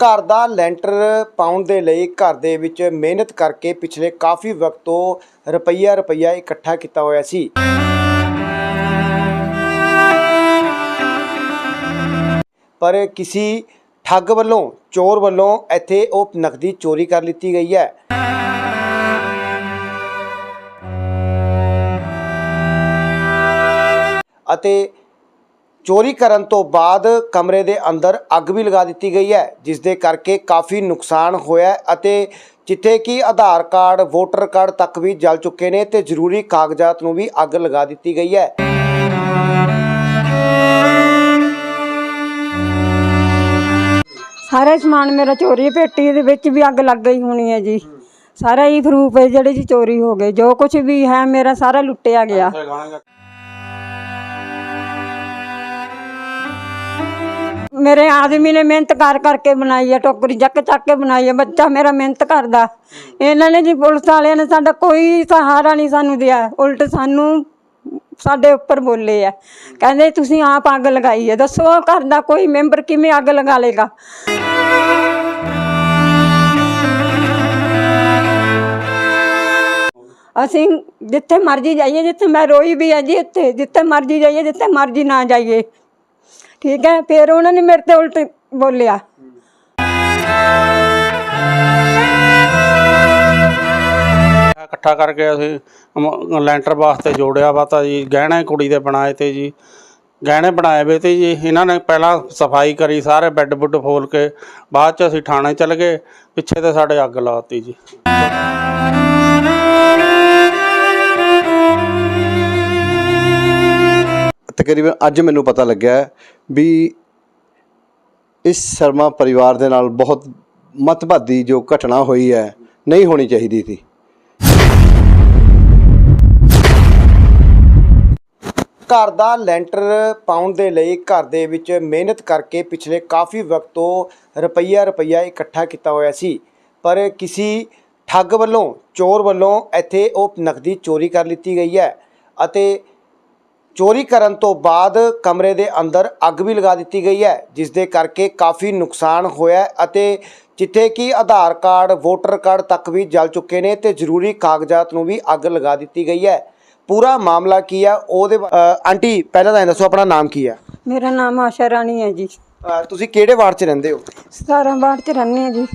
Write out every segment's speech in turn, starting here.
ਘਰ ਦਾ ਲੈਂਟਰ ਪਾਉਣ ਦੇ ਲਈ ਘਰ ਦੇ ਵਿੱਚ ਮਿਹਨਤ ਕਰਕੇ ਪਿਛਲੇ ਕਾਫੀ ਵਕਤ ਤੋਂ ਰੁਪਈਆ ਰੁਪਈਆ ਇਕੱਠਾ ਕੀਤਾ ਹੋਇਆ ਸੀ। ਪਰ ਕਿਸੇ ਠੱਗ ਵੱਲੋਂ, ਚੋਰ ਵੱਲੋਂ ਇੱਥੇ ਉਹ ਨਕਦੀ ਚੋਰੀ ਕਰ ਲਿੱਤੀ ਗਈ ਹੈ। ਅਤੇ ਚੋਰੀ ਕਰਨ ਤੋਂ ਬਾਅਦ ਕਮਰੇ ਦੇ ਅੰਦਰ ਅੱਗ ਵੀ ਲਗਾ ਦਿੱਤੀ ਗਈ ਹੈ, ਜਿਸ ਦੇ ਕਰਕੇ ਕਾਫੀ ਨੁਕਸਾਨ ਹੋਇਆ ਅਤੇ ਜਿੱਥੇ ਕਿ ਆਧਾਰ ਕਾਰਡ, ਵੋਟਰ ਕਾਰਡ ਤੱਕ ਵੀ ਜਲ ਚੁੱਕੇ ਨੇ ਤੇ ਜ਼ਰੂਰੀ ਕਾਗਜ਼ਾਤ ਨੂੰ ਵੀ ਅੱਗ ਲਗਾ ਦਿੱਤੀ ਗਈ ਹੈ। ਸਾਰਾ ਸਮਾਨ ਮੇਰਾ ਚੋਰੀ ਪੇਟੀ ਦੇ ਵਿੱਚ ਵੀ ਅੱਗ ਲੱਗ ਗਈ ਹੋਣੀ ਹੈ ਜੀ। ਸਾਰਾ ਹੀ ਫਰੂਪ ਹੈ ਜਿਹੜੇ ਜੀ ਚੋਰੀ ਹੋ ਗਏ, ਜੋ ਕੁਝ ਵੀ ਹੈ ਮੇਰਾ ਸਾਰਾ ਲੁੱਟਿਆ ਗਿਆ। ਮੇਰੇ ਆਦਮੀ ਨੇ ਮਿਹਨਤ ਕਰ ਕਰਕੇ ਬਣਾਈ ਹੈ ਟੋਕਰੀ ਚੱਕ ਚੱਕ ਕੇ ਬਣਾਈ ਹੈ ਬੱਚਾ ਮੇਰਾ ਮਿਹਨਤ ਕਰਦਾ। ਇਹਨਾਂ ਨੇ ਜੀ ਪੁਲਿਸ ਵਾਲਿਆਂ ਨੇ ਸਾਡਾ ਕੋਈ ਸਹਾਰਾ ਨਹੀਂ ਸਾਨੂੰ ਦਿਆ। ਉਲਟ ਸਾਨੂੰ ਸਾਡੇ ਉੱਪਰ ਬੋਲੇ ਆ। ਕਹਿੰਦੇ, ਤੁਸੀਂ ਆਪ ਅੱਗ ਲਗਾਈ ਹੈ ਦੱਸੋ ਘਰ ਦਾ ਕੋਈ ਮੈਂਬਰ ਕਿਵੇਂ ਅੱਗ ਲਗਾ ਲੇਗਾ ਅਸੀਂ ਜਿੱਥੇ ਮਰਜ਼ੀ ਜਾਈਏ, ਜਿੱਥੇ ਮੈਂ ਰੋਈ ਵੀ ਆ ਜੀ ਉੱਥੇ ਜਿੱਥੇ ਮਰਜ਼ੀ ਜਾਈਏ, ਜਿੱਥੇ ਮਰਜ਼ੀ ਨਾ ਜਾਈਏ। ਠੀਕ ਹੈ, ਫਿਰ ਉਹਨਾਂ ਨੇ ਮੇਰੇ ਤੇ ਉਲਟ ਬੋਲਿਆ। ਇਕੱਠਾ ਕਰਕੇ ਅਸੀਂ ਮ- ਲੈਂਟਰ ਵਾਸਤੇ ਜੋੜਿਆ ਵਾ ਤਾਂ ਜੀ, ਗਹਿਣੇ ਕੁੜੀ ਦੇ ਬਣਾਏ ਤੇ ਜੀ। ਗਹਿਣੇ ਬਣਾਏ ਵੇ ਤੇ ਜੀ, ਇਹਨਾਂ ਨੇ ਪਹਿਲਾਂ ਸਫ਼ਾਈ ਕਰੀ, ਸਾਰੇ ਬੈੱਡ ਬੁੱਡ ਫੋਲ ਕੇ, ਬਾਅਦ ਚ ਅਸੀਂ ਥਾਣੇ ਚਲ ਗਏ, ਪਿੱਛੇ ਤੇ ਸਾਡੇ ਅੱਗ ਲਾਤੀ ਜੀ। ਤਕਰੀਬਨ ਅੱਜ ਮੈਨੂੰ ਪਤਾ ਲੱਗਿਆ ਵੀ ਇਸ ਸ਼ਰਮਾ ਪਰਿਵਾਰ ਦੇ ਨਾਲ ਬਹੁਤ ਮਤਭਾਦੀ ਜੋ ਘਟਨਾ ਹੋਈ ਹੈ, ਨਹੀਂ ਹੋਣੀ ਚਾਹੀਦੀ ਸੀ। ਘਰ ਦਾ ਲੈਂਟਰ ਪਾਉਣ ਦੇ ਲਈ ਘਰ ਦੇ ਵਿੱਚ ਮਿਹਨਤ ਕਰਕੇ ਪਿਛਲੇ ਕਾਫੀ ਵਕਤ ਤੋਂ ਰੁਪਈਆ ਰੁਪਈਆ ਇਕੱਠਾ ਕੀਤਾ ਹੋਇਆ ਸੀ, ਪਰ ਕਿਸੇ ਠੱਗ ਵੱਲੋਂ, ਚੋਰ ਵੱਲੋਂ ਇੱਥੇ ਉਹ ਨਕਦੀ ਚੋਰੀ ਕਰ ਲਿੱਤੀ ਗਈ ਹੈ ਅਤੇ ਚੋਰੀ ਕਰਨ ਤੋਂ ਬਾਅਦ ਕਮਰੇ ਦੇ ਅੰਦਰ ਅੱਗ ਵੀ ਲਗਾ ਦਿੱਤੀ ਗਈ ਹੈ ਜਿਸ ਦੇ ਕਰਕੇ ਕਾਫੀ ਨੁਕਸਾਨ ਹੋਇਆ ਅਤੇ ਜਿੱਥੇ ਕਿ ਆਧਾਰ ਕਾਰਡ ਵੋਟਰ ਕਾਰਡ ਤੱਕ ਵੀ ਜਲ ਚੁੱਕੇ ਨੇ ਤੇ ਜ਼ਰੂਰੀ ਕਾਗਜ਼ਾਤ ਨੂੰ ਵੀ ਅੱਗ ਲਗਾ ਦਿੱਤੀ ਗਈ ਹੈ। ਪੂਰਾ ਮਾਮਲਾ ਕੀ ਹੈ? ਉਹਦੇ ਆਂਟੀ ਪਹਿਲਾਂ ਤਾਂ ਦੱਸੋ ਆਪਣਾ ਨਾਮ ਕੀ ਹੈ? ਮੇਰਾ ਨਾਮ ਆਸ਼ਾ ਰਾਣੀ ਹੈ ਜੀ। ਤੁਸੀਂ ਕਿਹੜੇ ਵਾਰਡ 'ਚ ਰਹਿੰਦੇ ਹੋ? 17 ਬਾੜ ਚ ਰਹਿੰਦੇ ਆ ਜੀ।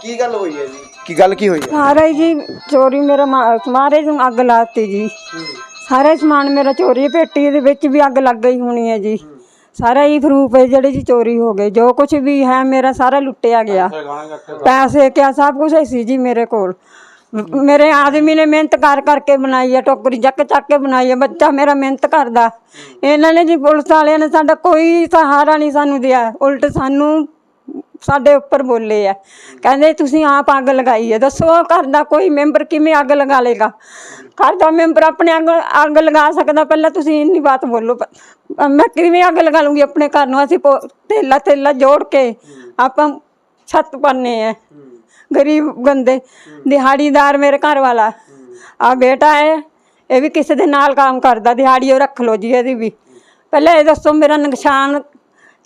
ਕੀ ਗੱਲ ਹੋਈ ਹੈ ਜੀ? ਕੀ ਗੱਲ ਕੀ ਹੋਈ ਹੈ? ਹੀ ਜੀ ਚੋਰੀ ਮੇਰਾ ਮਾਰੇ ਨੂੰ ਅੱਗ ਲਾਤੀ ਜੀ। ਸਾਰਾ ਸਮਾਨ ਮੇਰਾ ਚੋਰੀ। ਪੇਟੀ ਦੇ ਵਿੱਚ ਵੀ ਅੱਗ ਲੱਗ ਗਈ ਹੋਣੀ ਹੈ ਜੀ। ਸਾਰਾ ਹੀ ਫਰੂਪ ਹੈ ਜਿਹੜੇ ਜੀ ਚੋਰੀ ਹੋ ਗਏ। ਜੋ ਕੁਝ ਵੀ ਹੈ ਮੇਰਾ ਸਾਰਾ ਲੁੱਟਿਆ ਗਿਆ। ਪੈਸੇ ਕਿਆ ਸਭ ਕੁਝ ਸੀ ਜੀ ਮੇਰੇ ਕੋਲ। ਮੇਰੇ ਆਦਮੀ ਨੇ ਮਿਹਨਤ ਕਰ ਕਰਕੇ ਬਣਾਈ ਹੈ ਟੋਕਰੀ ਚੱਕ ਚੱਕ ਕੇ ਬਣਾਈ ਹੈ। ਬੱਚਾ ਮੇਰਾ ਮਿਹਨਤ ਕਰਦਾ। ਇਹਨਾਂ ਨੇ ਜੀ ਪੁਲਿਸ ਵਾਲਿਆਂ ਨੇ ਸਾਡਾ ਕੋਈ ਸਹਾਰਾ ਨਹੀਂ ਸਾਨੂੰ ਦਿਆ। ਉਲਟ ਸਾਨੂੰ ਸਾਡੇ ਉੱਪਰ ਬੋਲੇ ਆ। ਕਹਿੰਦੇ ਤੁਸੀਂ ਆਪ ਅੱਗ ਲਗਾਈ ਹੈ ਦੱਸੋ ਘਰ ਦਾ ਕੋਈ ਮੈਂਬਰ ਕਿਵੇਂ ਅੱਗ ਲਗਾ ਲੇਗਾ ਘਰ ਦਾ ਮੈਂਬਰ ਆਪਣੇ ਅੱਗ ਅੱਗ ਲਗਾ ਸਕਦਾ। ਪਹਿਲਾਂ ਤੁਸੀਂ ਇੰਨੀ ਬਾਤ ਬੋਲੋ। ਮੈਂ ਕਿਵੇਂ ਅੱਗ ਲਗਾ ਲੂੰਗੀ ਆਪਣੇ ਘਰ ਨੂੰ? ਅਸੀਂ ਪੋ- ਤੇਲਾ ਤੇਲਾ ਜੋੜ ਕੇ ਆਪਾਂ ਛੱਤ ਪਾਣੇ ਆ। ਗਰੀਬ ਬੰਦੇ। ਦਿਹਾੜੀਦਾਰ ਮੇਰੇ ਘਰ ਵਾਲਾ। ਆ ਬੇਟਾ ਹੈ। ਇਹ ਵੀ ਕਿਸੇ ਦੇ ਨਾਲ ਕੰਮ ਕਰਦਾ। ਦਿਹਾੜੀ ਉਹ ਰੱਖ ਲਓ ਜੀ, ਇਹਦੀ ਵੀ। ਪਹਿਲਾਂ ਇਹ ਦੱਸੋ, ਮੇਰਾ ਨੁਕਸਾਨ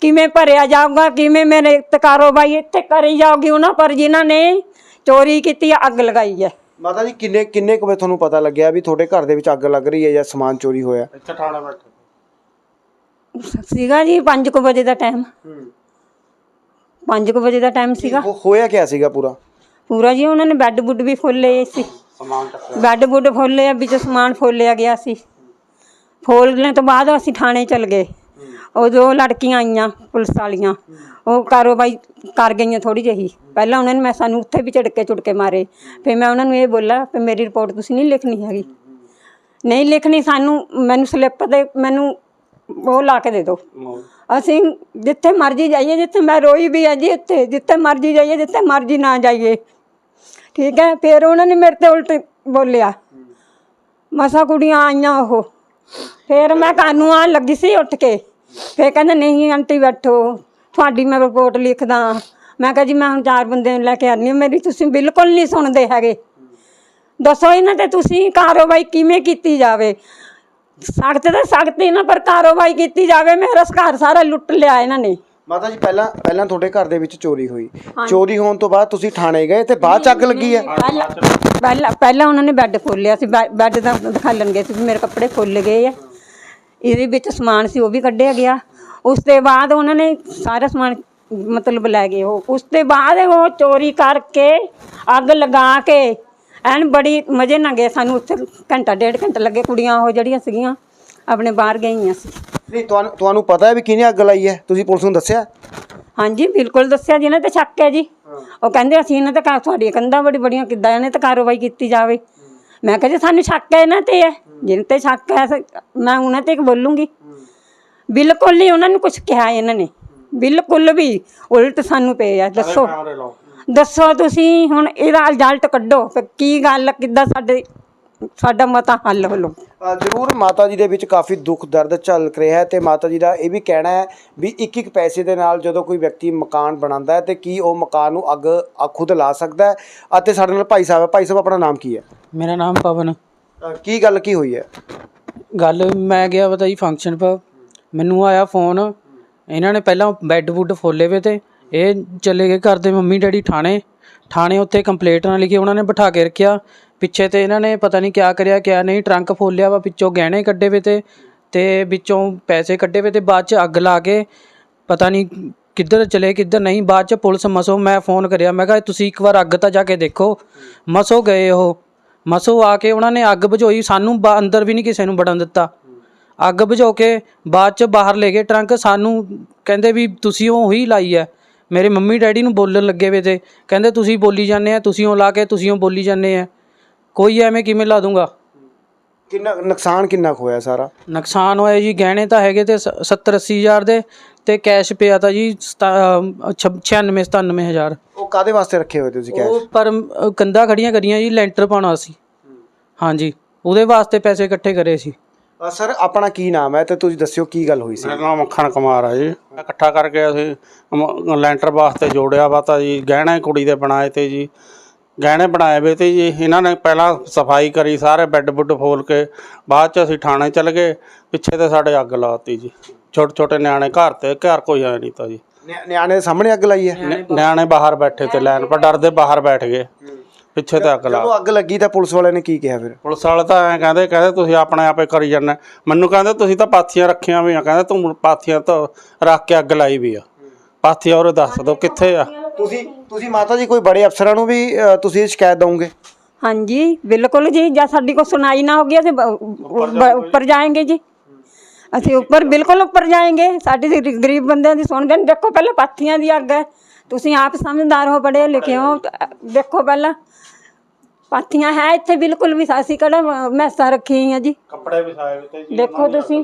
ਕਿਵੇਂ ਭਰਿਆ ਜਾਊਗਾ ਕਿਵੇਂ ਮੇਰੇ ਤੇ ਕਾਰੋਬਾਰੀ ਇੱਥੇ ਕਰੀ ਜਾਊਗੀ ਉਹਨਾਂ ਪਰ ਜਿਨ੍ਹਾਂ ਨੇ ਚੋਰੀ ਕੀਤੀ ਅੱਗ ਲਗਾਈ ਹੈ ਮਾਤਾ ਜੀ ਕਿੰਨੇ ਕਿੰਨੇ ਕੁ ਵਜੇ ਤੁਹਾਨੂੰ ਪਤਾ ਲੱਗਿਆ ਵੀ ਤੁਹਾਡੇ ਘਰ ਦੇ ਵਿੱਚ ਅੱਗ ਲੱਗ ਰਹੀ ਹੈ ਜਾਂ ਸਮਾਨ ਚੋਰੀ ਹੋਇਆ? ਇੱਥੇ ਥਾਣੇ ਬੈਠੇ। ਸੀਗਾ ਜੀ 5 ਵਜੇ ਦਾ ਟਾਈਮ 5 ਵਜੇ ਦਾ ਟਾਈਮ ਸੀਗਾ। ਉਹ ਹੋਇਆ ਕਿਆ ਸੀਗਾ ਪੂਰਾ? ਪੂਰਾ ਜੀ ਉਹਨਾਂ ਨੇ ਬੈੱਡ ਬੁੱਡ ਵੀ ਫੋਲੇ ਸੀ। ਸਮਾਨ ਚੱਕਿਆ। ਬੈੱਡ ਬੁੱਡ ਫੋਲੇ ਆ ਵਿੱਚ ਸਮਾਨ ਫੋਲਿਆ ਗਿਆ ਸੀ। ਫੋਲਣ ਤੋਂ ਬਾਅਦ ਅਸੀਂ ਥਾਣੇ ਚਲ ਗਏ। ਉਹ ਜੋ ਲੜਕੀਆਂ ਆਈਆਂ ਪੁਲਿਸ ਵਾਲੀਆਂ, ਉਹ ਕਾਰੋਬਾਈ ਕਰ ਗਈਆਂ ਥੋੜੀ ਜਿਹੀ। ਪਹਿਲਾਂ ਉਹਨਾਂ ਨੇ ਮੈਂ ਸਾਨੂੰ ਉੱਥੇ ਵੀ ਝਟਕੇ ਝੁਟਕੇ ਮਾਰੇ। ਫਿਰ ਮੈਂ ਉਹਨਾਂ ਨੂੰ ਇਹ ਬੋਲਾ ਕਿ ਮੇਰੀ ਰਿਪੋਰਟ ਤੁਸੀਂ ਨਹੀਂ ਲਿਖਣੀ ਹੈਗੀ। ਨਹੀਂ ਲਿਖਣੀ ਸਾਨੂੰ, ਮੈਨੂੰ ਸਲਿੱਪ ਦੇ, ਮੈਨੂੰ ਉਹ ਲਾ ਕੇ ਦੇ ਦਿਓ। ਅਸੀਂ ਜਿੱਥੇ ਮਰਜ਼ੀ ਜਾਈਏ, ਜਿੱਥੇ ਮੈਂ ਰੋਈ ਵੀ ਆ ਜੀ ਉੱਥੇ ਜਿੱਥੇ ਮਰਜ਼ੀ ਜਾਈਏ, ਜਿੱਥੇ ਮਰਜ਼ੀ ਨਾ ਜਾਈਏ। ਠੀਕ ਹੈ, ਫਿਰ ਉਹਨਾਂ ਨੇ ਮੇਰੇ ਤੇ ਉਲਟ ਬੋਲਿਆ। ਮਸਾ ਕੁੜੀਆਂ ਆਈਆਂ ਉਹ। ਫਿਰ ਮੈਂ ਕਾਨੂੰ ਆਉਣ ਲੱਗੀ ਸੀ ਉੱਠ ਕੇ। ਫਿਰ ਕਹਿੰਦੇ ਨਹੀਂ ਆਂਟੀ ਬੈਠੋ ਤੁਹਾਡੀ ਮੈਂ ਰਿਪੋਰਟ ਲਿਖਦਾ ਮੈਂ ਕਿਹਾ ਜੀ ਮੈਂ ਹੁਣ ਚਾਰ ਬੰਦੇ ਨੂੰ ਲੈ ਕੇ ਆਨੀ ਹਾਂ ਮੇਰੀ ਤੁਸੀਂ ਬਿਲਕੁਲ ਨਹੀਂ ਸੁਣਦੇ ਹੈਗੇ। ਦੱਸੋ ਇਹਨਾਂ ਤੇ ਤੁਸੀਂ ਕਾਰਵਾਈ ਕਿਵੇਂ ਕੀਤੀ ਜਾਵੇ? ਸਖਤ ਤੇ ਸਖਤ ਇਹਨਾਂ ਪਰ ਕਾਰਵਾਈ ਕੀਤੀ ਜਾਵੇ ਮੇਰਾ ਘਰ ਸਾਰਾ ਲੁੱਟ ਲਿਆ ਇਹਨਾਂ ਨੇ। ਮਾਤਾ ਜੀ ਪਹਿਲਾਂ ਪਹਿਲਾਂ ਤੁਹਾਡੇ ਘਰ ਦੇ ਵਿੱਚ ਚੋਰੀ ਹੋਈ। ਚੋਰੀ ਹੋਣ ਤੋਂ ਬਾਅਦ ਤੁਸੀਂ ਥਾਣੇ ਗਏ ਤੇ ਬਾਅਦ ਚ ਅੱਗ ਲੱਗੀ ਹੈ? ਪਹਿਲਾਂ ਪਹਿਲਾਂ ਉਹਨਾਂ ਨੇ ਬੈੱਡ ਖੋਲਿਆ ਸੀ ਬੈ- ਬੈੱਡ ਦਾ ਦਿਖਾਲਣ ਗਏ ਸੀ ਵੀ ਮੇਰੇ ਕੱਪੜੇ ਖੁੱਲ ਗਏ ਆ। ਇਹਦੇ ਵਿੱਚ ਸਮਾਨ ਸੀ ਉਹ ਵੀ ਕੱਢਿਆ ਗਿਆ। ਉਸ ਤੋਂ ਬਾਅਦ ਉਹਨਾਂ ਨੇ ਸਾਰਾ ਸਮਾਨ ਮਤਲਬ ਲੈ ਗਏ ਉਹ। ਉਸ ਤੋਂ ਬਾਅਦ ਉਹ ਚੋਰੀ ਕਰਕੇ ਅੱਗ ਲਗਾ ਕੇ ਐਨ ਬੜੀ ਮਜ਼ੇ ਨਾਲ ਗਏ ਸਾਨੂੰ ਉੱਥੇ। ਘੰਟਾ ਡੇਢ ਘੰਟਾ ਲੱਗੇ ਕੁੜੀਆਂ ਉਹ ਜਿਹੜੀਆਂ ਸੀਗੀਆਂ ਆਪਣੇ ਬਾਹਰ ਗਈਆਂ ਸੀ। ਨਹੀਂ ਤੁਹਾਨੂੰ ਤੁਹਾਨੂੰ ਪਤਾ ਹੈ ਵੀ ਕਿਹਨੇ ਅੱਗ ਲਾਈ ਹੈ? ਤੁਸੀਂ ਪੁਲਿਸ ਨੂੰ ਦੱਸਿਆ? ਹਾਂਜੀ ਬਿਲਕੁਲ ਦੱਸਿਆ ਜੀ। ਇਹਨਾਂ ਤੇ ਸ਼ੱਕ ਹੈ ਜੀ। ਉਹ ਕਹਿੰਦੇ ਅਸੀਂ ਇਹਨਾਂ ਤੇ ਕਾ ਤੁਹਾਡੀਆਂ ਕੰਧਾਂ ਬੜੀ ਬੜੀਆਂ ਕਿੱਦਾਂ ਇਹਨੇ ਤੇ ਕਾਰਵਾਈ ਕੀਤੀ ਜਾਵੇ। ਮੈਂ ਕਿਹਾ ਜੀ ਸਾਨੂੰ ਸ਼ੱਕ ਹੈ ਇਹਨਾਂ ਤੇ ਹੈ ਜਿਨ ਤੇ ਸ਼ੱਕ ਹੈ ਮੈਂ ਉਹਨਾਂ ਤੇ ਬੋਲੂੰਗੀ। ਬਿਲਕੁਲ ਨਹੀਂ ਉਹਨਾਂ ਨੂੰ ਕੁਝ ਕਿਹਾ ਇਹਨਾਂ ਨੇ। ਬਿਲਕੁਲ ਵੀ ਉਲਟ ਸਾਨੂੰ ਪਏ ਆ ਦੱਸੋ। ਦੱਸੋ ਤੁਸੀਂ ਹੁਣ ਇਹਦਾ ਰਿਜ਼ਲਟ ਕੱਢੋ ਕੀ ਗੱਲ ਕਿੱਦਾਂ ਸਾਡੇ ਸਾਡਾ ਮਤਾ ਹੱਲ ਵੱਲੋਂ। ਅ, ਜ਼ਰੂਰ ਮਾਤਾ ਜੀ ਦੇ ਵਿੱਚ ਕਾਫੀ ਦੁੱਖ ਦਰਦ ਚੱਲ ਰਿਹਾ ਹੈ ਤੇ ਮਾਤਾ ਜੀ ਦਾ ਇਹ ਵੀ ਕਹਿਣਾ ਹੈ ਵੀ ਇੱਕ ਇੱਕ ਪੈਸੇ ਦੇ ਨਾਲ ਜਦੋਂ ਕੋਈ ਵਿਅਕਤੀ ਮਕਾਨ ਬਣਾਉਂਦਾ ਹੈ ਤੇ ਕੀ ਉਹ ਮਕਾਨ ਨੂੰ ਅੱਗ ਅ, ਖੁਦ ਲਾ ਸਕਦਾ ਹੈ? ਅਤੇ ਸਾਡੇ ਨਾਲ ਭਾਈ ਸਾਹਿਬ ਹੈ। ਭਾਈ ਸਾਹਿਬ ਆਪਣਾ ਨਾਮ ਕੀ ਹੈ? ਮੇਰਾ ਨਾਮ ਪਵਨ। ਅ, ਕੀ ਗੱਲ ਕੀ ਹੋਈ ਹੈ? ਗੱਲ ਮੈਂ ਗਿਆ ਪਤਾ ਜੀ ਫੰਕਸ਼ਨ 'ਪਰ ਮੈਨੂੰ ਆਇਆ ਫੋਨ ਇਹਨਾਂ ਨੇ ਪਹਿਲਾਂ ਬੈੱਡ ਬੁੱਡ ਫੋਲੇ ਵੇ ਤੇ। ਇਹ ਚਲੇ ਗਏ ਘਰ ਦੇ ਮੰਮੀ ਡੈਡੀ ਥਾਣੇ। ਥਾਣੇ ਉੱਤੇ ਕੰਪਲੇਂਟ ਨਾ ਲਿਖੀ ਉਹਨਾਂ ਨੇ ਬਿਠਾ ਕੇ ਰੱਖਿਆ। ਪਿੱਛੇ ਤੇ ਇਹਨਾਂ ਨੇ ਪਤਾ ਨਹੀਂ ਕਿਆ ਕਰਿਆ, ਕਿਆ ਨਹੀਂ। ਟਰੰਕ ਫੋਲਿਆ ਵਾ ਵਿੱਚੋਂ ਗਹਿਣੇ ਕੱਢੇ ਵੇ ਤੇ ਤੇ ਵਿੱਚੋਂ ਪੈਸੇ ਕੱਢੇ ਵੇ ਤੇ ਬਾਅਦ ਚ ਅੱਗ ਲਾ ਕੇ ਪਤਾ ਨਹੀਂ ਕਿੱਧਰ ਚਲੇ, ਕਿੱਧਰ ਨਹੀਂ। ਬਾਅਦ ਚ ਪੁਲਿਸ ਮਸੋ ਮੈਂ ਫੋਨ ਕਰਿਆ, ਮੈਂ ਕਿਹਾ, ਤੁਸੀਂ ਇੱਕ ਵਾਰ ਅੱਗ ਤਾਂ ਜਾ ਕੇ ਦੇਖੋ। ਮਸੋ ਗਏ ਉਹ। ਮਸੋ ਆ ਕੇ ਉਹਨਾਂ ਨੇ ਅੱਗ ਬੁਝਾਈ। ਸਾਨੂੰ ਬਾ- ਅੰਦਰ ਵੀ ਨਹੀਂ ਕਿਸੇ ਨੂੰ ਵੜਨ ਦਿੱਤਾ। ਅੱਗ ਬੁਝਾ ਕੇ ਬਾਅਦ ਚ ਬਾਹਰ ਲੈ ਗਏ। ਟਰੰਕ ਸਾਨੂੰ ਕਹਿੰਦੇ ਵੀ, ਤੁਸੀਂ ਉਹ ਹੀ ਲਾਈ ਹੈ ਮੇਰੇ ਮੰਮੀ ਡੈਡੀ ਨੂੰ ਬੋਲਣ ਲੱਗੇ ਵੇ ਤੇ ਕਹਿੰਦੇ ਤੁਸੀਂ ਬੋਲੀ ਜਾਂਦੇ ਆ ਤੁਸੀਂ ਉਹ ਲਾ ਕੇ ਤੁਸੀਂ ਉਹ ਬੋਲੀ ਜਾਂਦੇ ਆ। ਕੋਈ ਐਵੇਂ ਕਿਵੇਂ ਲਾ ਦੂੰਗਾ? ਕਿੰਨਾ ਨੁਕਸਾਨ ਕਿੰਨਾ ਕੁ ਹੋਇਆ ਸਾਰਾ? ਨੁਕਸਾਨ ਹੋਇਆ ਜੀ ਗਹਿਣੇ ਤਾਂ ਹੈਗੇ ਤੇ 70 80 ਹਜ਼ਾਰ ਦੇ ਤੇ ਕੈਸ਼ ਪਿਆ ਤਾਂ ਜੀ 96 97 ਹਜ਼ਾਰ। ਉਹ ਕਾਦੇ ਵਾਸਤੇ ਰੱਖੇ ਹੋਏ ਤੁਸੀਂ ਕੈਸ਼ ਉਹ ਪਰ ਕੰਧਾਂ ਖੜੀਆਂ ਕਰੀਆਂ ਜੀ ਲੈਂਟਰ ਪਾਉਣਾ ਸੀ। ਹਾਂਜੀ ਉਹਦੇ ਵਾਸਤੇ ਪੈਸੇ ਇਕੱਠੇ ਕਰੇ ਸੀ। ਅ, ਸਰ ਆਪਣਾ ਕੀ ਨਾਮ ਹੈ ਤੇ ਤੁਸੀਂ ਦੱਸਿਓ ਕੀ ਗੱਲ ਹੋਈ ਸੀ? ਮੇਰਾ ਨਾਮ ਮੱਖਣ ਕੁਮਾਰ ਆ ਜੀ। ਇਕੱਠਾ ਕਰਕੇ ਅਸੀਂ ਮ- ਲੈਂਟਰ ਵਾਸਤੇ ਜੋੜਿਆ ਵਾ ਤਾਂ ਜੀ ਗਹਿਣੇ ਕੁੜੀ ਦੇ ਬਣਾਏ ਤੇ ਜੀ। ਗਹਿਣੇ ਬਣਾਏ ਵੇ ਤੇ ਜੀ ਇਹਨਾਂ ਨੇ ਪਹਿਲਾਂ ਸਫ਼ਾਈ ਕਰੀ ਸਾਰੇ ਬੈੱਡ ਬੁੱਡ ਫੋਲ ਕੇ ਬਾਅਦ ਚ ਅਸੀਂ ਥਾਣੇ ਚਲ ਗਏ ਪਿੱਛੇ ਤੇ ਸਾਡੇ ਅੱਗ ਲਾਤੀ ਜੀ। ਛੋਟੇ ਛੋਟੇ ਨਿਆਣੇ ਘਰ ਤੇ ਘਰ ਕੋਈ ਆਇਆ ਨਹੀਂ ਤਾਂ ਜੀ। ਨਿਆ- ਨਿਆਣੇ ਦੇ ਸਾਹਮਣੇ ਅੱਗ ਲਾਈ ਹੈ? ਨਿਆਣੇ ਬਾਹਰ ਬੈਠੇ ਤੇ ਲੈਣ ਪਰ ਡਰਦੇ ਬਾਹਰ ਬੈਠ ਗਏ। ਪਿੱਛੇ ਤੇ ਅੱਗ ਜਦੋਂ ਅੱਗ ਲੱਗੀ ਤਾਂ ਪੁਲਿਸ ਵਾਲਿਆਂ ਨੇ ਕੀ ਕਿਹਾ ਫਿਰ? ਪੁਲਿਸ ਵਾਲੇ ਤਾਂ ਐਂ ਕਹਿੰਦੇ ਕਹਿੰਦੇ ਤੁਸੀਂ ਆਪਣੇ ਆਪੇ ਕਰੀ ਜਾਂਦੇ। ਮੈਨੂੰ ਕਹਿੰਦੇ ਤੁਸੀਂ ਤਾਂ ਪਾਥੀਆਂ ਰੱਖੀਆਂ ਵੀ ਆ। ਕਹਿੰਦੇ ਤੂੰ ਪਾਥੀਆਂ ਤਾਂ ਰੱਖ ਕੇ ਅੱਗ ਲਾਈ ਵੀ ਆ। ਪਾਥੀਆਂ ਔਰ ਦੱਸ ਦੋ ਕਿੱਥੇ ਆ। ਤੁਸੀਂ ਤੁਸੀਂ ਮਾਤਾ ਜੀ ਕੋਈ ਬੜੇ ਅਫਸਰਾਂ ਨੂੰ ਵੀ ਤੁਸੀਂ ਸ਼ਿਕਾਇਤ ਦਵੋਗੇ? ਹਾਂਜੀ ਬਿਲਕੁਲ ਜੀ। ਜੇ ਸਾਡੀ ਕੋ ਸੁਣਾਈ ਨਾ ਹੋ ਗਈ ਤੇ ਬ- ਉੱਪਰ ਜਾਏਂਗੇ ਜੀ। ਅਸੀਂ ਉੱਪਰ ਬਿਲਕੁਲ ਉੱਪਰ ਜਾਏਗੇ। ਸਾਡੇ ਤੇ ਗਰੀਬ ਬੰਦਿਆਂ ਦੀ ਸੁਣਦੇ ਨੇ ਦੇਖੋ ਪਹਿਲਾਂ ਪਾਥੀਆਂ ਦੀ ਅੱਗ ਹੈ। ਤੁਸੀਂ ਆਪ ਸਮਝਦਾਰ ਹੋ ਪੜ੍ਹੇ ਲਿਖੇ ਹੋ। ਦੇਖੋ ਪਹਿਲਾਂ। ਪਾਥੀਆਂ ਹੈ ਇੱਥੇ ਬਿਲਕੁਲ ਵੀ ਅਸੀਂ ਕਿਹੜਾ ਮੈਸਾਂ ਰੱਖੀ ਹੋਈਆਂ ਜੀ। ਕੱਪੜੇ ਵਿਛਾਏ ਤੇ ਦੇਖੋ ਤੁਸੀਂ।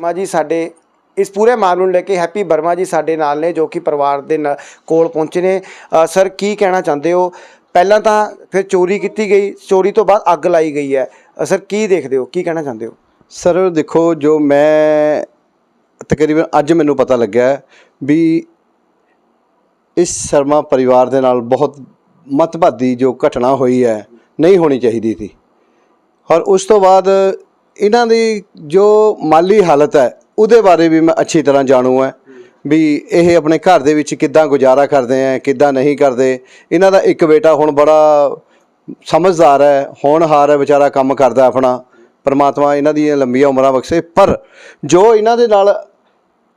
ਮਾ ਜੀ ਸਾਡੇ ਇਸ ਪੂਰੇ ਮਾਮਲੇ ਨੂੰ ਲੈ ਕੇ ਹੈਪੀ ਵਰਮਾ ਜੀ ਸਾਡੇ ਨਾਲ ਨੇ ਜੋ ਕਿ ਪਰਿਵਾਰ ਦੇ ਨਾਲ ਕੋਲ ਪਹੁੰਚੇ ਨੇ। ਅ, ਸਰ ਕੀ ਕਹਿਣਾ ਚਾਹੁੰਦੇ ਹੋ? ਪਹਿਲਾਂ ਤਾਂ ਫਿਰ ਚੋਰੀ ਕੀਤੀ ਗਈ ਚੋਰੀ ਤੋਂ ਬਾਅਦ ਅੱਗ ਲਾਈ ਗਈ ਹੈ। ਅ, ਸਰ ਕੀ ਦੇਖਦੇ ਹੋ? ਕੀ ਕਹਿਣਾ ਚਾਹੁੰਦੇ ਹੋ? ਸਰ ਦੇਖੋ ਜੋ ਮੈਂ ਤਕਰੀਬਨ ਅੱਜ ਮੈਨੂੰ ਪਤਾ ਲੱਗਿਆ ਹੈ ਵੀ ਇਸ ਸ਼ਰਮਾ ਪਰਿਵਾਰ ਦੇ ਨਾਲ ਬਹੁਤ ਮਤਭਾਦੀ ਜੋ ਘਟਨਾ ਹੋਈ ਹੈ, ਨਹੀਂ ਹੋਣੀ ਚਾਹੀਦੀ ਸੀ। ਔਰ ਉਸ ਤੋਂ ਬਾਅਦ ਇਹਨਾਂ ਦੀ ਜੋ ਮਾਲੀ ਹਾਲਤ ਹੈ, ਉਹਦੇ ਬਾਰੇ ਵੀ ਮੈਂ ਅੱਛੀ ਤਰ੍ਹਾਂ ਜਾਣੂ ਹੈ ਵੀ ਇਹ ਆਪਣੇ ਘਰ ਦੇ ਵਿੱਚ ਕਿੱਦਾਂ ਗੁਜ਼ਾਰਾ ਕਰਦੇ ਆ ਕਿੱਦਾਂ ਨਹੀਂ ਕਰਦੇ। ਇਹਨਾਂ ਦਾ ਇੱਕ ਬੇਟਾ ਹੁਣ ਬੜਾ ਸਮਝਦਾਰ ਹੈ ਹੋਣਹਾਰ ਹੈ, ਵਿਚਾਰਾ ਕੰਮ ਕਰਦਾ ਆਪਣਾ। ਪਰਮਾਤਮਾ ਇਹਨਾਂ ਦੀਆਂ ਲੰਬੀਆਂ ਉਮਰਾਂ ਬਖਸ਼ੇ। ਪਰ ਜੋ ਇਹਨਾਂ ਦੇ ਨਾਲ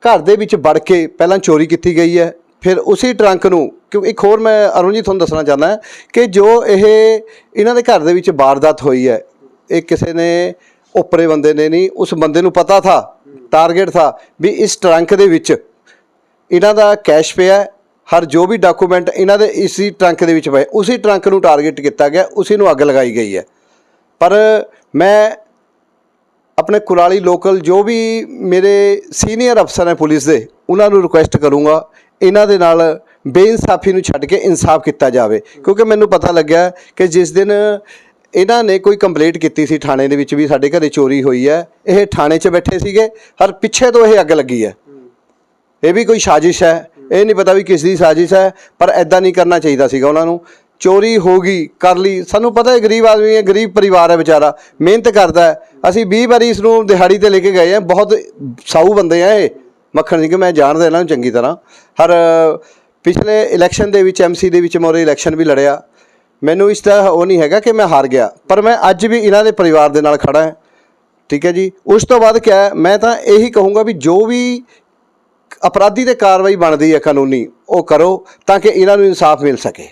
ਘਰ ਦੇ ਵਿੱਚ ਵੜ ਕੇ ਪਹਿਲਾਂ ਚੋਰੀ ਕੀਤੀ ਗਈ ਹੈ, ਫਿਰ ਉਸੇ ਟਰੰਕ ਨੂੰ ਕਿਉਂਕਿ ਇੱਕ ਹੋਰ ਮੈਂ ਅਰੁਣ ਜੀ ਤੁਹਾਨੂੰ ਦੱਸਣਾ ਚਾਹੁੰਦਾ ਕਿ ਜੋ ਇਹ ਇਹਨਾਂ ਦੇ ਘਰ ਦੇ ਵਿੱਚ ਵਾਰਦਾਤ ਹੋਈ ਹੈ, ਇਹ ਕਿਸੇ ਨੇ ਉੱਪਰੇ ਬੰਦੇ ਨੇ ਨਹੀਂ, ਉਸ ਬੰਦੇ ਨੂੰ ਪਤਾ ਥਾ ਟਾਰਗੇਟ ਥਾ ਵੀ ਇਸ ਟਰੰਕ ਦੇ ਵਿੱਚ ਇਹਨਾਂ ਦਾ ਕੈਸ਼ ਪਿਆ ਹਰ ਜੋ ਵੀ ਡਾਕੂਮੈਂਟ ਇਹਨਾਂ ਦੇ ਇਸੀ ਟਰੰਕ ਦੇ ਵਿੱਚ ਪਏ, ਉਸੇ ਟਰੰਕ ਨੂੰ ਟਾਰਗੇਟ ਕੀਤਾ ਗਿਆ, ਉਸੇ ਨੂੰ ਅੱਗ ਲਗਾਈ ਗਈ ਹੈ। ਪਰ ਮੈਂ ਆਪਣੇ ਕੁਰਾਲੀ ਲੋਕਲ ਜੋ ਵੀ ਮੇਰੇ ਸੀਨੀਅਰ ਅਫਸਰ ਹੈ ਪੁਲਿਸ ਦੇ, ਉਹਨਾਂ ਨੂੰ ਰਿਕੁਐਸਟ ਕਰੂੰਗਾ, ਇਹਨਾਂ ਦੇ ਨਾਲ ਬੇਇਨਸਾਫੀ ਨੂੰ ਛੱਡ ਕੇ ਇਨਸਾਫ ਕੀਤਾ ਜਾਵੇ। ਕਿਉਂਕਿ ਮੈਨੂੰ ਪਤਾ ਲੱਗਿਆ ਕਿ ਜਿਸ ਦਿਨ ਇਹਨਾਂ ਨੇ ਕੋਈ ਕੰਪਲੇਂਟ ਕੀਤੀ ਸੀ ਥਾਣੇ ਦੇ ਵਿੱਚ ਵੀ ਸਾਡੇ ਘਰੇ ਚੋਰੀ ਹੋਈ ਹੈ, ਇਹ ਥਾਣੇ 'ਚ ਬੈਠੇ ਸੀਗੇ, ਹਰ ਪਿੱਛੇ ਤੋਂ ਇਹ ਅੱਗ ਲੱਗੀ ਹੈ। ਇਹ ਵੀ ਕੋਈ ਸਾਜ਼ਿਸ਼ ਹੈ, ਇਹ ਨਹੀਂ ਪਤਾ ਵੀ ਕਿਸ ਦੀ ਸਾਜ਼ਿਸ਼ ਹੈ, ਪਰ ਐਦਾਂ ਨਹੀਂ ਕਰਨਾ ਚਾਹੀਦਾ ਸੀਗਾ ਉਹਨਾਂ ਨੂੰ। ਚੋਰੀ ਹੋ ਗਈ, ਕਰ ਲਈ। ਸਾਨੂੰ ਪਤਾ ਹੈ ਗਰੀਬ ਆਦਮੀ ਹੈ, ਗਰੀਬ ਪਰਿਵਾਰ ਹੈ ਵਿਚਾਰਾ, ਮਿਹਨਤ ਕਰਦਾ ਹੈ। ਅਸੀਂ 20 ਵਾਰੀ ਇਸ ਨੂੰ ਦਿਹਾੜੀ ਤੇ ਲੈ ਕੇ ਗਏ ਹਾਂ, ਬਹੁਤ ਸਾਊ ਬੰਦੇ ਆ ਇਹ। ਮੱਖਣ ਸਿੰਘ ਮੈਂ ਜਾਣਦਾ ਇਹਨਾਂ ਨੂੰ ਚੰਗੀ ਤਰ੍ਹਾਂ। ਹਰ ਪਿਛਲੇ ਇਲੈਕਸ਼ਨ ਦੇ ਵਿੱਚ ਐਮਸੀ ਦੇ ਵਿੱਚ ਮੋਰੇ ਇਲੈਕਸ਼ਨ ਵੀ ਲੜਿਆ। ਮੈਨੂੰ ਇਸ ਦਾ ਉਹ ਨਹੀਂ ਹੈਗਾ ਕਿ ਮੈਂ ਹਾਰ ਗਿਆ, ਪਰ ਮੈਂ ਅੱਜ ਵੀ ਇਹਨਾਂ ਦੇ ਪਰਿਵਾਰ ਦੇ ਨਾਲ ਖੜਾ ਹਾਂ। ਠੀਕ ਹੈ ਜੀ? ਉਸ ਤੋਂ ਬਾਅਦ ਕਿਹਾ ਮੈਂ ਤਾਂ ਇਹੀ ਕਹੂੰਗਾ ਵੀ ਜੋ ਵੀ ਅਪਰਾਧੀ ਤੇ ਕਾਰਵਾਈ ਬਣਦੀ ਹੈ ਕਾਨੂੰਨੀ, ਉਹ ਕਰੋ ਤਾਂ ਕਿ ਇਹਨਾਂ ਨੂੰ ਇਨਸਾਫ ਮਿਲ ਸਕੇ।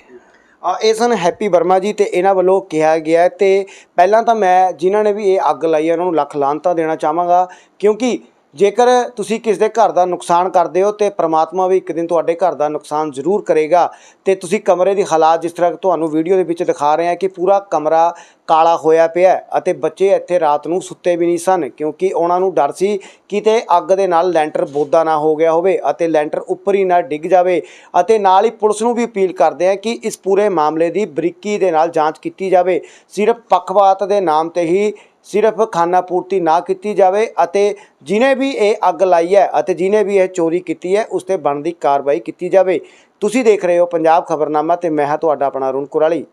ਇਹ ਸਨ ਹੈਪੀ ਵਰਮਾ ਜੀ ਤੇ ਇਹਨਾਂ ਵੱਲੋਂ ਕਿਹਾ ਗਿਆ ਹੈ ਤੇ ਪਹਿਲਾਂ ਤਾਂ ਮੈਂ, ਜਿਨ੍ਹਾਂ ਨੇ ਵੀ ਇਹ ਅੱਗ ਲਾਈ ਹੈ, ਉਹਨਾਂ ਨੂੰ ਲੱਖ ਲਾਂਤਾ ਦੇਣਾ ਚਾਹਾਂਗਾ, ਕਿਉਂਕਿ ਜੇਕਰ ਤੁਸੀਂ ਕਿਸ ਦੇ ਘਰ ਦਾ ਨੁਕਸਾਨ ਕਰਦੇ ਹੋ ਤੇ ਪ੍ਰਮਾਤਮਾ ਵੀ ਇੱਕ ਦਿਨ ਤੁਹਾਡੇ ਘਰ ਦਾ ਨੁਕਸਾਨ ਜ਼ਰੂਰ ਕਰੇਗਾ, ਤੇ ਤੁਸੀਂ ਕਮਰੇ ਦੀ ਹਾਲਾਤ ਜਿਸ ਤਰ੍ਹਾਂ ਤੁਹਾਨੂੰ ਵੀਡੀਓ ਦੇ ਵਿੱਚ ਦਿਖਾ ਰਹੇ ਹਾਂ ਕਿ ਪੂਰਾ ਕਮਰਾ ਕਾਲਾ ਹੋਇਆ ਪਿਆ ਅਤੇ ਬੱਚੇ ਇੱਥੇ ਰਾਤ ਨੂੰ ਸੁੱਤੇ ਵੀ ਨਹੀਂ ਸਨ, ਕਿਉਂਕਿ ਉਹਨਾਂ ਨੂੰ ਡਰ ਸੀ ਕਿਤੇ ਅੱਗ ਦੇ ਨਾਲ ਲੈਂਟਰ ਬੋਦਾ ਨਾ ਹੋ ਗਿਆ ਹੋਵੇ ਅਤੇ ਲੈਂਟਰ ਉੱਪਰ ਹੀ ਨਾ ਡਿੱਗ ਜਾਵੇ। ਅਤੇ ਨਾਲ ਹੀ ਪੁਲਿਸ ਨੂੰ ਵੀ ਅਪੀਲ ਕਰਦੇ ਹਾਂ ਕਿ ਇਸ ਪੂਰੇ ਮਾਮਲੇ ਦੀ ਬਰੀਕੀ ਦੇ ਨਾਲ ਜਾਂਚ ਕੀਤੀ ਜਾਵੇ। ਸਿਰਫ ਪੱਖਪਾਤ ਦੇ ਨਾਮ ਤੇ ਹੀ ਸਿਰਫ ਖਾਨਾ ਪੂਰਤੀ ਨਾ ਕੀਤੀ ਜਾਵੇ ਅਤੇ ਜਿਨੇ ਵੀ ਇਹ ਅੱਗ ਲਾਈ ਹੈ ਅਤੇ ਜਿਨੇ ਵੀ ਇਹ ਚੋਰੀ ਕੀਤੀ ਹੈ, ਉਸ ਤੇ ਬਣਦੀ ਕਾਰਵਾਈ ਕੀਤੀ ਜਾਵੇ। ਤੁਸੀਂ ਦੇਖ ਰਹੇ ਹੋ ਪੰਜਾਬ ਖਬਰਨਾਮਾ ਤੇ ਮੈਂ ਹਾਂ ਤੁਹਾਡਾ ਆਪਣਾ ਅਰੁਣ ਕੁਰਾਲੀ।